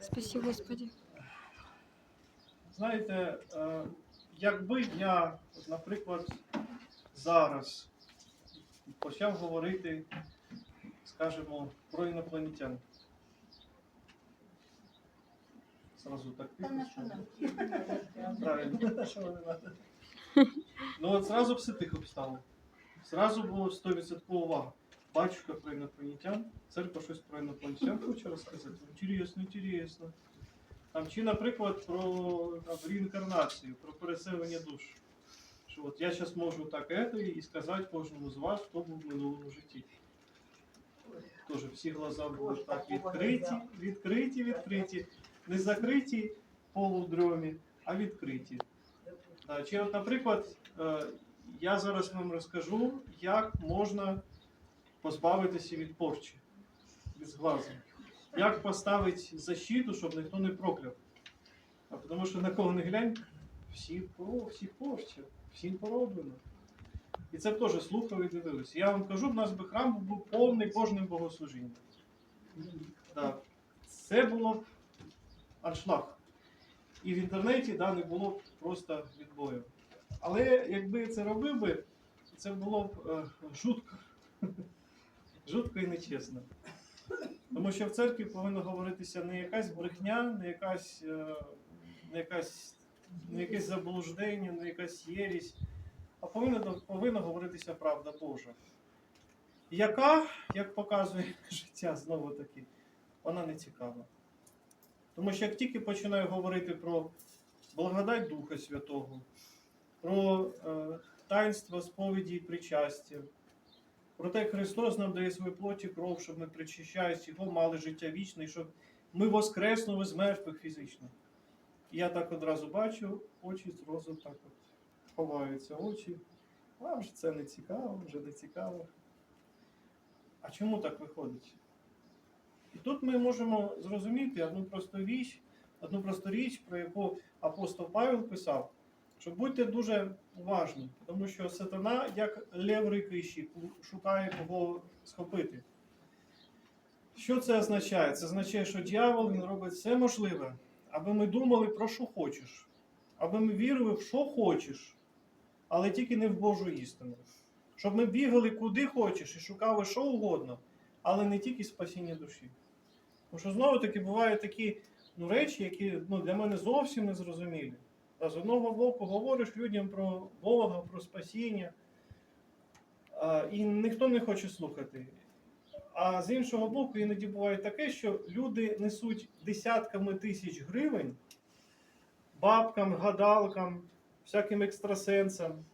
Спасибо, Господи. Знаєте, е, якби я, наприклад, зараз почав говорити, скажімо, про інопланетян. Сразу так? Правильно, що вони надо. Ну от зразу все тихо стало. Зразу було 100% увага. Батюшка про інопланетян, церква щось про інопланетян хоче розказати. Інтересно, інтересно. Там, чи, наприклад, про там, реінкарнацію, про переселення душ. Що от я зараз можу так это і сказати кожному з вас, хто був в минулому житті. Тож всі глаза будуть так відкриті, відкриті, відкриті. Не закриті полудромі, а відкриті. Чи, от, наприклад, е, я зараз вам розкажу, як можна позбавитися від порчі, від зглазу. Як поставити защиту, щоб ніхто не прокляв. А тому що на кого не глянь, всі, о, всі порча, всім пороблено. І це б теж слухали і дивилися. Я вам кажу, в нас би храм був повний кожним богослужінням. Да. Це було аншлаг. І в інтернеті да, не було б просто відбою. Але якби це робив би, це було б е, жутко. Жутко і нечесно. Тому що в церкві повинно говоритися не якась брехня, не якась, е, не якась, не якесь заблуждення, не якась єрість, а повинно, повинно говоритися правда Божа. Яка, як показує життя знову таки, вона не цікава. Тому що як тільки починаю говорити про благодать Духа Святого, про е, таїнство сповіді і причастя, про те, як Христос нам дає свою плоті кров, щоб ми причащаючи його, мали життя вічне, і щоб ми воскреснули з мертвих фізично. І я так одразу бачу, очі зразу так от ховаються очі. Вам ж це не цікаво, вже не цікаво. А чому так виходить? І тут ми можемо зрозуміти одну просту річ, одну просту річ, про яку апостол Павел писав, що будьте дуже уважні, тому що сатана, як лев рикищий, шукає кого схопити. Що це означає? Це означає, що дьявол він робить все можливе, аби ми думали про що хочеш, аби ми вірили в що хочеш, але тільки не в Божу істину. Щоб ми бігали куди хочеш і шукали що угодно, але не тільки спасіння душі. Тому що знову таки бувають такі ну, речі, які ну, для мене зовсім не зрозумілі. Та з одного боку говориш людям про Бога, про спасіння, а, і ніхто не хоче слухати. А з іншого боку, іноді буває таке, що люди несуть десятками тисяч гривень бабкам, гадалкам, всяким екстрасенсам,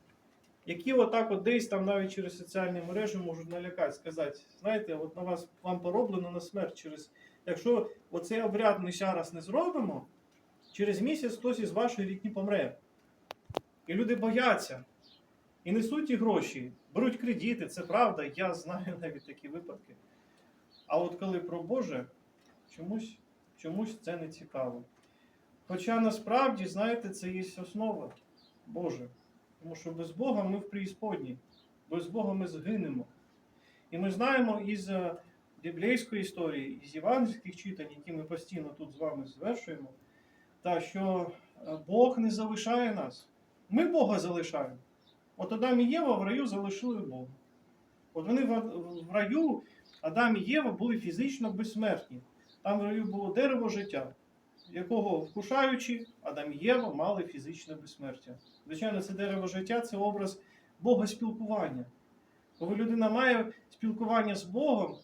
які отак от десь там навіть через соціальні мережі можуть налякати, сказати, знаєте, от на вас вам пороблено на смерть через. Якщо оцей обряд ми зараз не зробимо, через місяць хтось із вашої рідні помре. І люди бояться. І несуть ті гроші, беруть кредити, це правда, я знаю навіть такі випадки. А от коли про Боже, чомусь, чомусь це не цікаво. Хоча насправді, знаєте, це є основа Божа. Тому що без Бога ми в преісподній, без Бога ми згинемо. І ми знаємо із е, біблійської історії, із євангельських читань, які ми постійно тут з вами звершуємо, та що е, Бог не залишає нас. Ми Бога залишаємо. От Адам і Єва в раю залишили Бога. От вони в, раю, Адам і Єва були фізично безсмертні. Там в раю було дерево життя, якого вкушаючи, Адам і Єва мали фізичне безсмертя. Звичайно, це дерево життя це образ Бога спілкування. Коли людина має спілкування з Богом,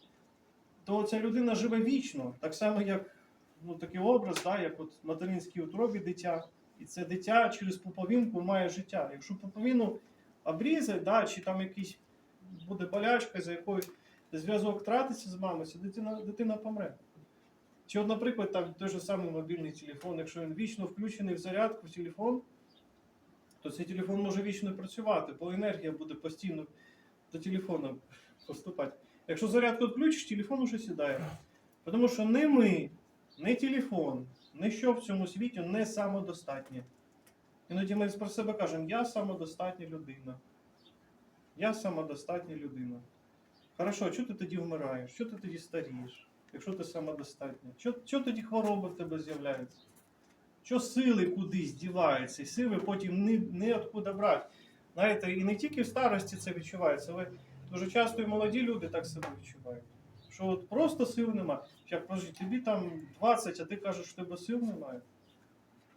то ця людина живе вічно, так само, як ну, такий образ, да, як от в материнській утробі дитя. І це дитя через пуповинку має життя. Якщо пуповину обрізати, да, чи там якийсь буде болячка, за якою зв'язок втратиться з мамою, дитина, дитина помре. Чи, от, наприклад, там той же самий мобільний телефон, якщо він вічно включений в зарядку в телефон, то цей телефон може вічно працювати, бо енергія буде постійно до телефону поступати. Якщо зарядку відключиш, телефон уже сідає. Тому що не ми, не телефон, ніщо в цьому світі не самодостатнє. Іноді ми про себе кажемо, я самодостатня людина. Я самодостатня людина. Хорошо, чого ти тоді вмираєш? Що ти тоді старієш? якщо ти самодостатня? Що, що тоді хвороби в тебе з'являються? Що сили кудись діваються, і сили потім не, не откуда брати. Знаєте, і не тільки в старості це відчувається, але дуже часто і молоді люди так себе відчувають. Що от просто сил немає. Як кажуть, тобі там 20, а ти кажеш, що тебе сил немає.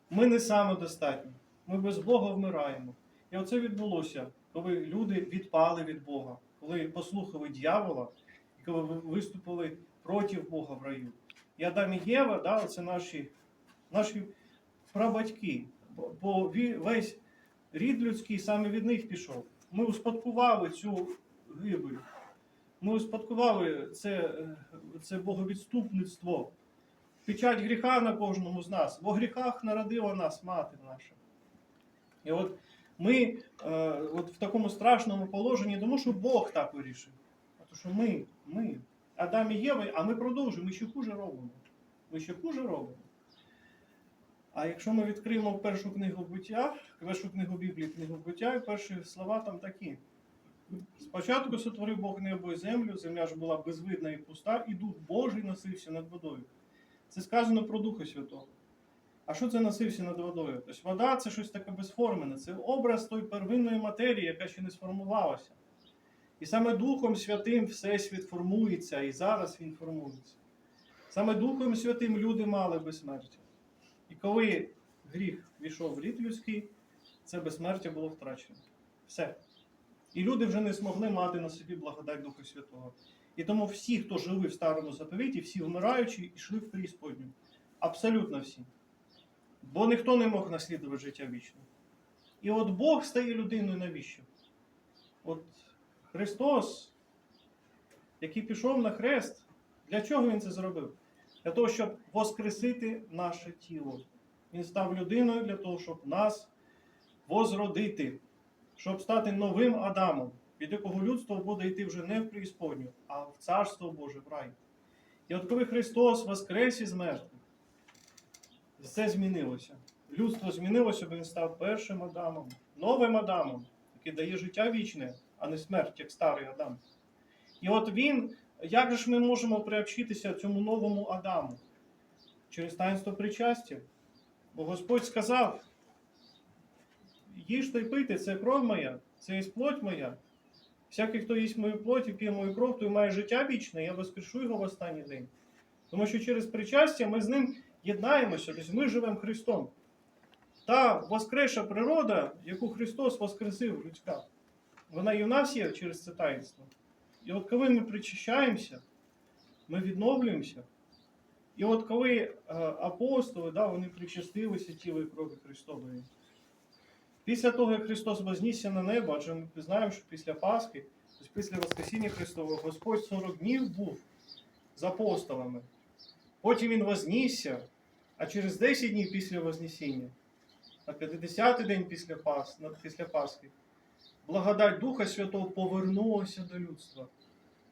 Ми не самодостатні. Ми без Бога вмираємо. І оце відбулося, коли люди відпали від Бога, коли послухали дьявола, коли виступили проти Бога в раю. І Адам і Єва, да, це наші, наші прабатьки. Бо весь рід людський саме від них пішов. Ми успадкували цю гибель. Ми успадкували це, е, це боговідступництво. Печать гріха на кожному з нас. Бо гріхах народила нас мати наша. І от ми е, от в такому страшному положенні, тому що Бог так вирішив. А то що ми, ми, Адам і Єва, а ми продовжуємо, ми ще хуже робимо. Ми ще хуже робимо. А якщо ми відкриємо першу книгу буття, першу книгу Біблії, книгу буття, перші слова там такі. Спочатку сотворив Бог небо і землю, земля ж була безвидна і пуста, і Дух Божий носився над водою. Це сказано про Духа Святого. А що це носився над водою? Тобто вода це щось таке безформене, це образ тої первинної матерії, яка ще не сформувалася. І саме Духом Святим Всесвіт формується, і зараз він формується. Саме Духом Святим люди мали безсмертя. І коли гріх війшов в рід людський, це безсмертя було втрачено. Все. І люди вже не змогли мати на собі благодать Духа Святого. І тому всі, хто жили в старому заповіті, всі вмираючі, йшли в преісподню. Абсолютно всі. Бо ніхто не мог наслідувати життя вічне. І от Бог стає людиною навіщо? От Христос, який пішов на хрест, для чого Він це зробив? Для того, щоб воскресити наше тіло. Він став людиною для того, щоб нас возродити, щоб стати новим Адамом, від якого людство буде йти вже не в преісподню, а в Царство Боже, в рай. І от коли Христос воскрес із мертвих, все змінилося. Людство змінилося, бо він став першим Адамом, новим Адамом, який дає життя вічне, а не смерть, як старий Адам. І от він, як же ж ми можемо приобщитися цьому новому Адаму? Через таїнство причастя. Бо Господь сказав: їжте й пийте, це кров моя, це є плоть моя. Всякий, хто їсть мою плоть і п'є мою кров, той має життя вічне, я воскрешу його в останній день. Тому що через причастя ми з ним єднаємося, тобто ми живемо Христом. Та воскреша природа, яку Христос воскресив людська, вона і в нас є через це таїнство. І от коли ми причащаємося, ми відновлюємося. І от коли е, апостоли, да, вони причастилися тіло і крові Христової. Після того, як Христос вознісся на небо, адже ми знаємо, що після Пасхи, тобто після Воскресіння Христового, Господь 40 днів був з апостолами. Потім Він вознісся, а через 10 днів після Вознесіння, на 50-й день після, Пас, після Пасхи, благодать Духа Святого повернулася до людства.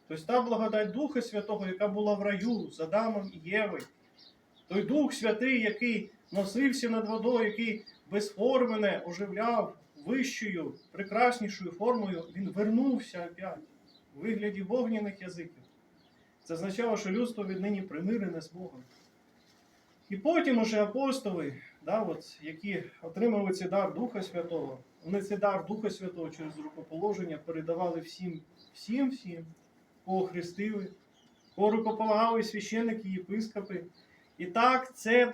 Тобто та благодать Духа Святого, яка була в раю з Адамом і Євою, той Дух Святий, який носився над водою, який безформене оживляв вищою, прекраснішою формою, він вернувся опять у вигляді вогняних язиків. Це означало, що людство віднині примирене з Богом. І потім уже апостоли, да, от, які отримали цей дар Духа Святого, вони цей дар Духа Святого через рукоположення передавали всім, всім, всім, кого хрестили, кого рукополагали священники, єпископи. І так це,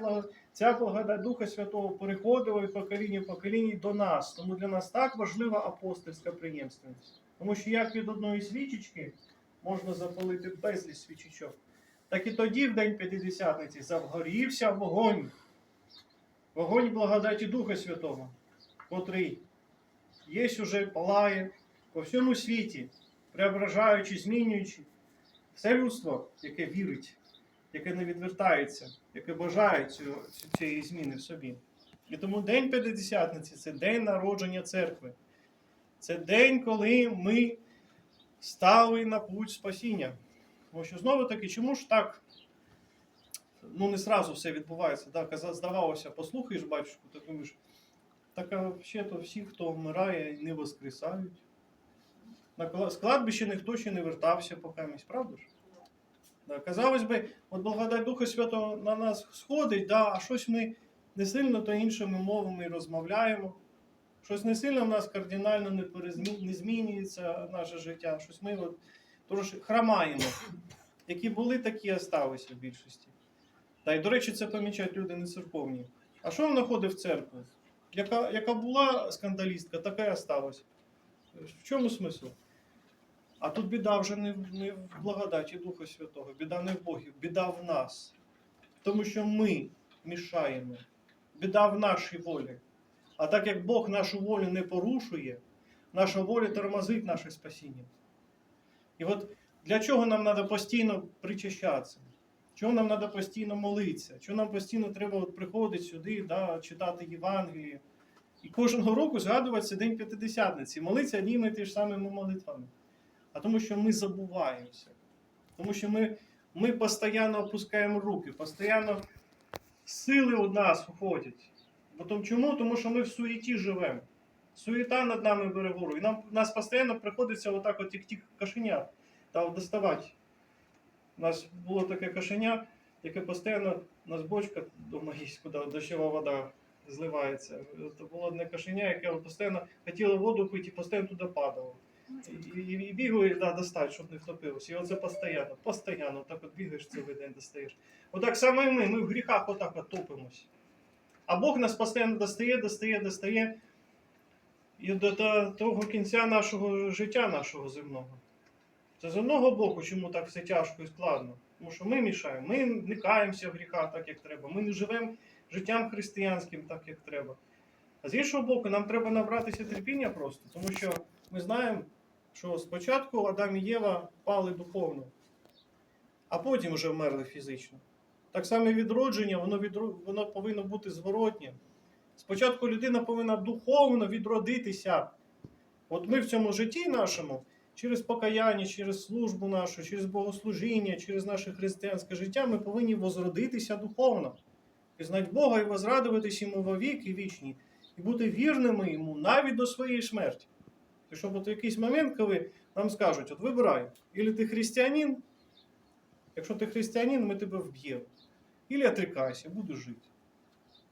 ця благодать Духа Святого переходила від покоління в покоління до нас. Тому для нас так важлива апостольська преємственність. Тому що як від одної свічечки можна запалити безліч свічечок, так і тоді, в день П'ятидесятниці, завгорівся вогонь. Вогонь благодаті Духа Святого, котрий є уже палає по всьому світі, преображаючи, змінюючи все людство, яке вірить, яке не відвертається, яке бажає цього, цієї зміни в собі. І тому День П'ятидесятниці це день народження церкви. Це день, коли ми стали на путь спасіння. Тому що знову таки, чому ж так ну не сразу все відбувається? Так, здавалося, послухаєш батюшку, так думаєш, так а взагалі-то всі, хто вмирає, не воскресають. На кла- з кладбища ніхто ще не вертався поки, правда ж? Казалось би, от благодать Духа Святого на нас сходить, да, а щось ми не сильно то іншими мовами розмовляємо. Щось не сильно в нас кардинально не, перезмі... не змінюється наше життя. Щось ми от трошки хромаємо. Які були, такі осталися в більшості. Та й, до речі, це помічають люди не церковні. А що вона ходить в церкву? Яка, яка була скандалістка, така і осталась. В чому смисл? А тут біда вже не, в- не в благодаті Духа Святого, біда не в Богі, біда в нас. Тому що ми мішаємо. Біда в нашій волі. А так як Бог нашу волю не порушує, наша воля тормозить наше спасіння. І от для чого нам треба постійно причащатися? Чого нам треба постійно молитися? Чого нам постійно треба от приходити сюди, да, читати Євангеліє? І кожного року згадувати день П'ятидесятниці, молитися одніми і ж самими молитвами. А тому, що ми забуваємося. Тому що ми, ми постійно опускаємо руки, постійно сили у нас уходять. Бо тому, чому? Тому що ми в суєті живемо. Суєта над нами бере гору. І нам нас постійно приходиться отак от тих кошеня та доставати. У нас було таке кошеня, яке постійно у нас бочка дома є, куди дощова вода зливається. Це було одне кошеня, яке постійно хотіло воду пити і постійно туди падало. І, і, і бігаю, да, достать, щоб не втопилося. І оце постійно, постійно, так от бігаєш цілий день достаєш. Отак само і ми, ми в гріхах отак от топимось. А Бог нас постійно достає, достає, достає. І до, до того кінця нашого життя, нашого земного. Це з одного боку, чому так все тяжко і складно. Тому що ми мішаємо, ми не в гріхах так, як треба. Ми не живемо життям християнським так, як треба. А з іншого боку, нам треба набратися терпіння просто, тому що ми знаємо, що спочатку Адам і Єва пали духовно, а потім вже вмерли фізично. Так само відродження, воно, відро... воно повинно бути зворотнє. Спочатку людина повинна духовно відродитися. От ми в цьому житті нашому, через покаяння, через службу нашу, через богослужіння, через наше християнське життя, ми повинні возродитися духовно. Пізнати Бога і возрадуватись йому во віки вічні, і бути вірними йому навіть до своєї смерті. То щоб от в якийсь момент, коли нам скажуть, от вибирай, або ти християнин, якщо ти християнин, ми тебе вб'ємо. Ілі отрікайся, буду жити.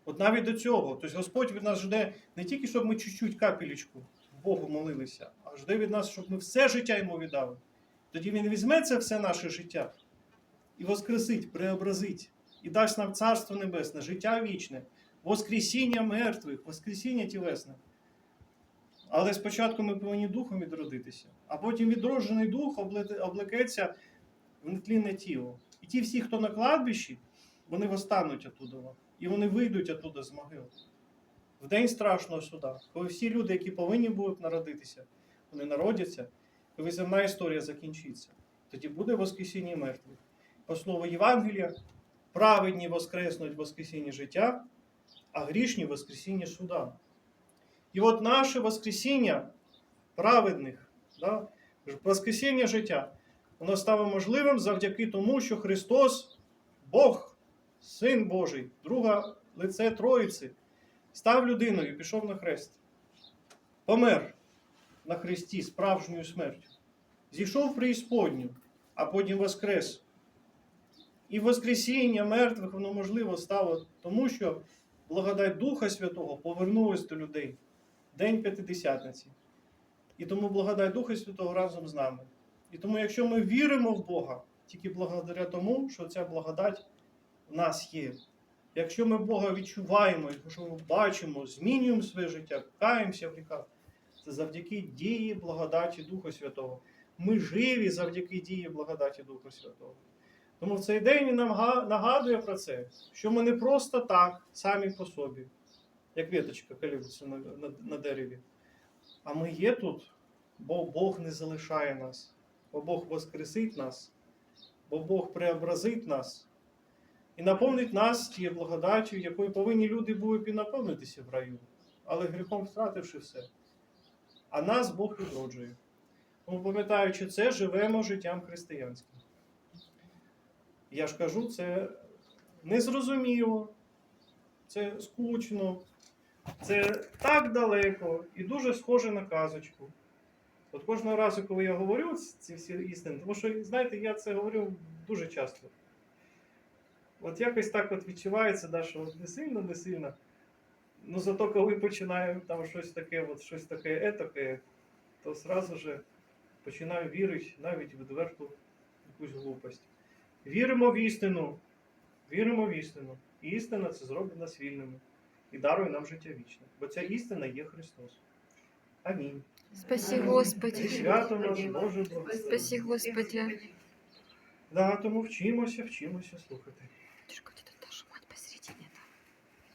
От навіть до цього. Тобто Господь від нас жде не тільки, щоб ми чуть-чуть капелечку Богу молилися, а жде від нас, щоб ми все життя йому віддали. Тоді Він візьме це все наше життя і воскресить, преобразить, і дасть нам Царство Небесне, життя вічне, воскресіння мертвих, воскресіння тілесне. Але спочатку ми повинні духом відродитися, а потім відроджений дух облекеться в нетлінне тіло. І ті всі, хто на кладбищі, вони восстануть оттуда. І вони вийдуть оттуда з могил. В день страшного суда, коли всі люди, які повинні будуть народитися, вони народяться, коли земна історія закінчиться. Тоді буде Воскресіння мертвих. По слову Євангелія, праведні воскреснуть в Воскресінні життя, а грішні в Воскресінні суда. І от наше Воскресіння праведних, да, Воскресіння життя, воно стало можливим завдяки тому, що Христос, Бог, Син Божий, друге лице Троїці, став людиною і пішов на хрест. Помер на хресті справжньою смертю. Зійшов в преісподню, а потім воскрес. І Воскресіння мертвих воно можливо стало тому, що благодать Духа Святого повернулась до людей День П'ятидесятниці. І тому благодать Духа Святого разом з нами. І тому, якщо ми віримо в Бога, тільки благодаря тому, що ця благодать в нас є. Якщо ми Бога відчуваємо, якщо ми бачимо, змінюємо своє життя, каємося в гріхах, це завдяки дії благодаті Духа Святого. Ми живі завдяки дії благодаті Духа Святого. Тому в цей день нам нагадує про це, що ми не просто так, самі по собі, як віточка колюється на, на, на дереві. А ми є тут, бо Бог не залишає нас, бо Бог воскресить нас, бо Бог преобразить нас і наповнить нас тією благодаттю, якою повинні люди були б і наповнитися в раю, але гріхом втративши все. А нас Бог відроджує. Тому, пам'ятаючи це, живемо життям християнським. Я ж кажу, це незрозуміло, це скучно, це так далеко і дуже схоже на казочку. От кожного разу, коли я говорю ці всі істини, тому що, знаєте, я це говорю дуже часто. От якось так от відчувається, да, що не сильно, не сильно. Ну зато коли починаю там щось таке, от щось таке етаке, то зразу же починаю вірити навіть в відверту якусь глупость. Віримо в істину. Віримо в істину. І істина це зробить нас вільними і дарує нам життя вічне. Бо ця істина є Христос. Амінь. Спаси Господи. святом вас, Боже благослови. Спаси Господи. Да, тому вчимося, вчимося слухати.